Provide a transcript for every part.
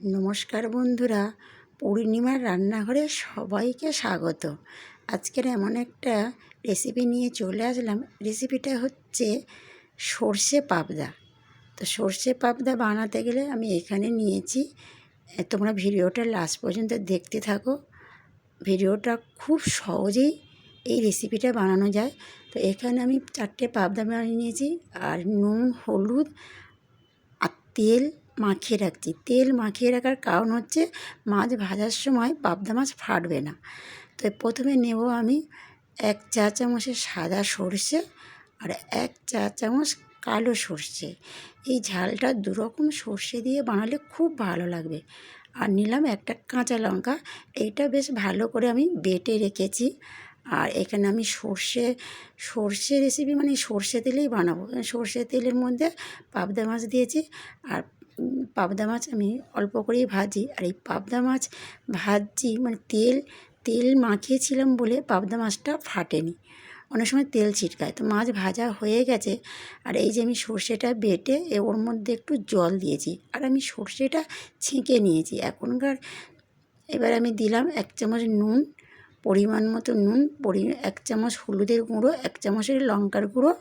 নমস্কার বন্ধুরা, পূর্ণিমার রান্নাঘরে সবাইকে স্বাগত। আজকের এমন একটা রেসিপি নিয়ে চলে আসলাম। রেসিপিটা হচ্ছে সর্ষে পাবদা। তো সর্ষে পাবদা বানাতে গেলে আমি এখানে নিয়েছি তোমরা ভিডিওটা লাস্ট পর্যন্ত দেখতে থাকো। ভিডিওটা খুব সহজেই এই রেসিপিটা বানানো যায়। তো এখানে আমি চারটে পাবদা বানিয়ে নিয়েছি, আর নুন, হলুদ, আর তেল মাখিয়ে রাখছি। তেল মাখিয়ে রাখার কারণ হচ্ছে মাছ ভাজার সময় পাবদা মাছ ফাটবে না। তো প্রথমে নেব আমি এক চা চামচের সাদা সর্ষে আর এক চা চামচ কালো সর্ষে। এই ঝালটা দুরকম সর্ষে দিয়ে বানালে খুব ভালো লাগবে। আর নিলাম একটা কাঁচা লঙ্কা, এইটা বেশ ভালো করে আমি বেটে রেখেছি। আর এখানে আমি সর্ষে সর্ষে রেসিপি মানে সর্ষে তেলেই বানাবো। সর্ষে তেলের মধ্যে পাবদা মাছ দিয়েছি আর পাবদা মাছ আমি অল্প করেই ভাজি। আর এই পাবদা মাছ ভাজছি মানে তেল তেল মাখিয়েছিলাম বলে পাবদা মাছটা ফাটেনি। অনেক সময় তেল ছিটকায়। তো মাছ ভাজা হয়ে গেছে। আর এই যে আমি সর্ষেটা বেটে ওর মধ্যে একটু জল দিয়েছি। আর আমি সর্ষেটা ছেঁকে নিয়েছি। এখনকার এবার আমি দিলাম এক চামচ নুন, পরিমাণ মতো নুন, পরি, এক চামচ হলুদের গুঁড়ো, এক চামচের লঙ্কার গুঁড়ো।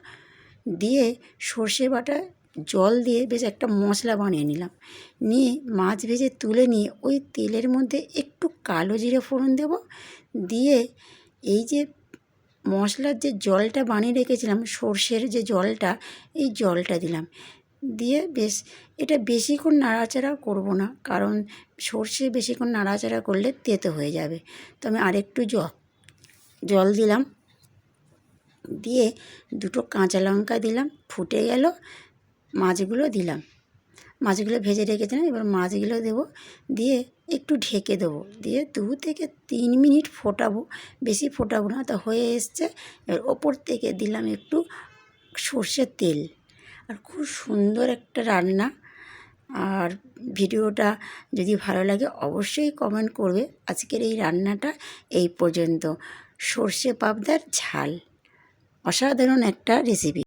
দিয়ে সর্ষে বাটা জল দিয়ে বেশ একটা মশলা বানিয়ে নিলাম। নিয়ে মাছ ভেজে তুলে নিয়ে ওই তেলের মধ্যে একটু কালো জিরে ফোড়ন দেব। দিয়ে এই যে মশলার যে জলটা বানিয়ে রেখেছিলাম, সর্ষের যে জলটা, এই জলটা দিলাম। দিয়ে বেশ, এটা বেশিক্ষণ নাড়াচাড়া করব না, কারণ সর্ষে বেশিক্ষণ নাড়াচাড়া করলে তেতো হয়ে যাবে। তো আমি আরেকটু জ জল দিলাম। দিয়ে দুটো কাঁচা লঙ্কা দিলাম, ফুটে গেল। মাছগুলো দিলাম। মাছগুলো ভেজে রেখেছিলাম, এবার মাছগুলো দেবো, দিয়ে একটু ঢেকে দেবো। দিয়ে দু থেকে তিন মিনিট ফোটাবো, বেশি ফোটাবো না, তো হয়ে এসছে। এবার ওপর থেকে দিলাম একটু সর্ষের তেল। আর খুব সুন্দর একটা রান্না। আর ভিডিওটা যদি ভালো লাগে, অবশ্যই কমেন্ট করবে। আজকের এই রান্নাটা এই পর্যন্ত। সর্ষে পাবদার ঝাল। অসাধারণ একটা রেসিপি।